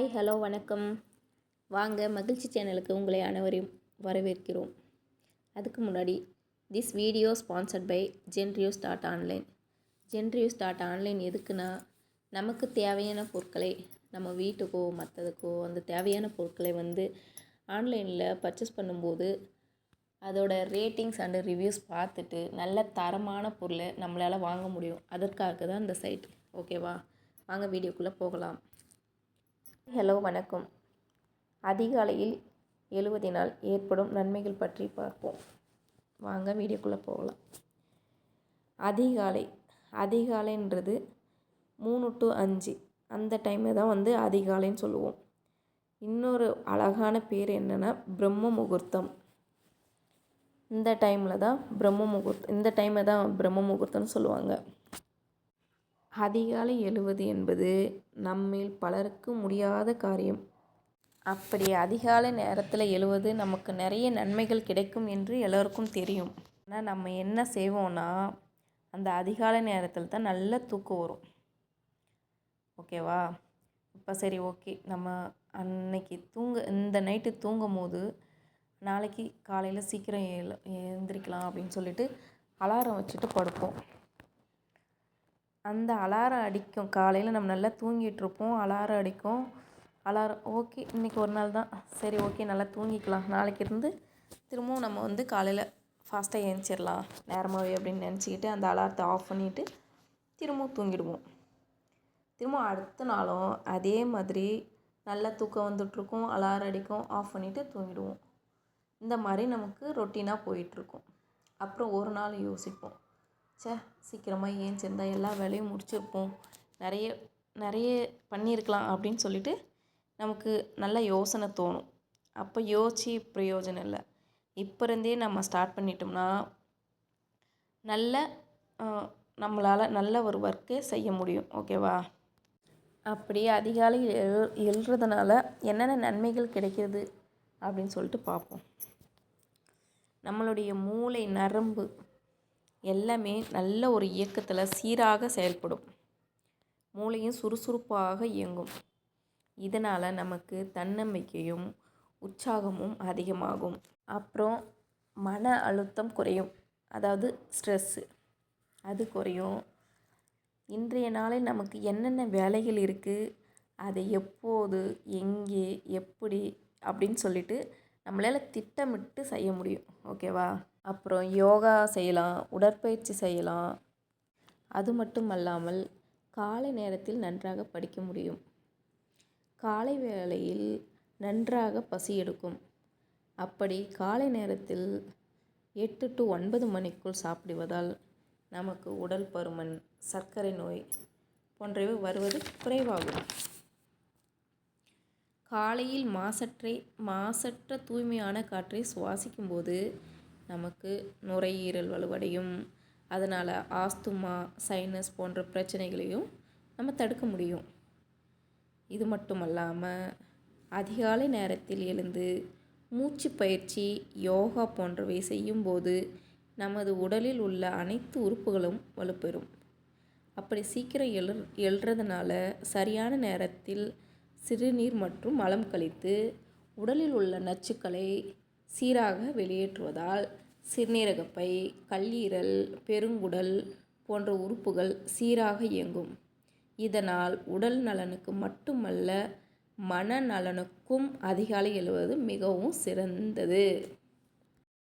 Hi hello வணக்கம். வாங்க மகிழ்ச்சி சேனலுக்கு உங்களை அனைவரையும் வரவேற்கிறோம். அதுக்கு முன்னாடி this video sponsored by Genrius dot online Genrius dot online எதுக்குன்னா நமக்கு தேவையான பொருட்களை நம்ம வீட்டுக்கோ மற்றதுக்கோ அந்த தேவையான பொருட்களை வந்து ஆன்லைனில் பர்ச்சேஸ் பண்ணும்போது அதோட ரேட்டிங்ஸ் அண்டு ரிவ்யூஸ் பார்த்துட்டு நல்ல தரமான பொருளை நம்மளால் வாங்க முடியும். அதற்காக தான் இந்த சைட் ஓகேவா வாங்க வீடியோக்குள்ளே போகலாம். ஹலோ வணக்கம். அதிகாலையில் எழுவதினால் ஏற்படும் நன்மைகள் பற்றி பார்ப்போம். வாங்க வீடியோக்குள்ளே போகலாம். அதிகாலை அதிகாலைன்றது மூணு டு அஞ்சு. அந்த டைமை தான் வந்து அதிகாலைன்னு சொல்லுவோம். இன்னொரு அழகான பேர் என்னென்னா பிரம்ம முகூர்த்தம். இந்த டைமில் தான் பிரம்ம முகூர்த்தம் இந்த டைமை தான் பிரம்ம முகூர்த்தம்னு சொல்லுவாங்க. அதிகாலை எழுவது என்பது நம்மில் பலருக்கு முடியாத காரியம். அப்படி அதிகாலை நேரத்தில் எழுவது நமக்கு நிறைய நன்மைகள் கிடைக்கும் என்று எல்லோருக்கும் தெரியும். ஆனால் நம்ம என்ன செய்வோம்னா அந்த அதிகாலை நேரத்தில் தான் நல்ல தூக்கம் வரும். ஓகேவா? இப்போ சரி ஓகே. நம்ம அன்னைக்கு தூங்க இந்த நைட்டு தூங்கும் போது நாளைக்கு காலையில் சீக்கிரம் எழு எழுந்திரிக்கலாம் அப்படின்னு சொல்லிட்டு அலாரம் வச்சுட்டு படுப்போம். அந்த அலாரம் அடிக்கும். காலையில் நம்ம நல்லா தூங்கிட்டுருப்போம். அலாரம் அடிக்கும். அலாரம் ஓகே இன்றைக்கி ஒரு நாள் தான். சரி ஓகே நல்லா தூங்கிக்கலாம். நாளைக்கு இருந்து திரும்பவும் நம்ம வந்து காலையில் ஃபாஸ்ட்டாக ஏஞ்சிடலாம் நேரமாகவே அப்படின்னு நினச்சிக்கிட்டு அந்த அலாரத்தை ஆஃப் பண்ணிவிட்டு திரும்பவும் தூங்கிடுவோம். திரும்ப அடுத்த நாளும் அதே மாதிரி நல்லா தூக்கம் வந்துட்டுருக்கும். அலாரம் அடிக்கும். ஆஃப் பண்ணிவிட்டு தூங்கிடுவோம். இந்த மாதிரி நமக்கு ரொட்டீனாக போயிட்டுருக்கும். அப்புறம் ஒரு நாள் யோசிப்போம். சே சீக்கிரமாக ஏஞ்சிருந்தா எல்லா வேலையும் முடிச்சிருப்போம். நிறைய நிறைய பண்ணியிருக்கலாம் அப்படின்னு சொல்லிட்டு நமக்கு நல்ல யோசனை தோணும். அப்போ யோசிச்சு பிரயோஜனம் இல்லை. இப்போ இருந்தே நம்ம ஸ்டார்ட் பண்ணிட்டோம்னா நல்ல நம்மளால் நல்ல ஒரு ஒர்க்கே செய்ய முடியும். ஓகேவா அப்படி அதிகாலையில் எழு எழுறதுனால என்னென்ன நன்மைகள் கிடைக்கிது அப்படின்னு சொல்லிட்டு பார்ப்போம். நம்மளுடைய மூளை நரம்பு எல்லாமே நல்ல ஒரு இயக்கத்தில் சீராக செயல்படும். மூளையும் சுறுசுறுப்பாக இயங்கும். இதனால் நமக்கு தன்னம்பிக்கையும் உற்சாகமும் அதிகமாகும். அப்புறம் மன அழுத்தம் குறையும். அதாவது ஸ்ட்ரெஸ்ஸு அது குறையும். இன்றைய நாளில் நமக்கு என்னென்ன வேலைகள் இருக்குது அதை எப்போது எங்கே எப்படி அப்படின்னு சொல்லிட்டு நம்மளால் திட்டமிட்டு செய்ய முடியும். ஓகேவா? அப்புறம் யோகா செய்யலாம் உடற்பயிற்சி செய்யலாம். அது மட்டும் அல்லாமல் காலை நேரத்தில் நன்றாக படிக்க முடியும். காலை வேளையில் நன்றாக பசி எடுக்கும். அப்படி காலை நேரத்தில் எட்டு டு ஒன்பது மணிக்குள் சாப்பிடுவதால் நமக்கு உடல் பருமன் சர்க்கரை நோய் போன்றவை வருவது குறைவாகும். காலையில் மாசற்றை மாசற்ற தூய்மையான காற்றை சுவாசிக்கும்போது நமக்கு நுரையீரல் வலுவடையும். அதனால் ஆஸ்துமா சைனஸ் போன்ற பிரச்சனைகளையும் நம்ம தடுக்க முடியும். இது மட்டும் அல்லாமல் அதிகாலை நேரத்தில் எழுந்து மூச்சு பயிற்சி யோகா போன்றவை செய்யும்போது நமது உடலில் உள்ள அனைத்து உறுப்புகளும் வலுப்பெறும். அப்படி சீக்கிரம் எழு எழுறதுனால சரியான நேரத்தில் சிறுநீர் மற்றும் மலம் கழித்து உடலில் உள்ள நச்சுக்களை சீராக வெளியேற்றுவதால் சிறுநீரகப்பை கல்லீரல் பெருங்குடல் போன்ற உறுப்புகள் சீராக இயங்கும். இதனால் உடல் நலனுக்கு மட்டுமல்ல மனநலனுக்கும் அதிகாலை எழுவது மிகவும் சிறந்தது.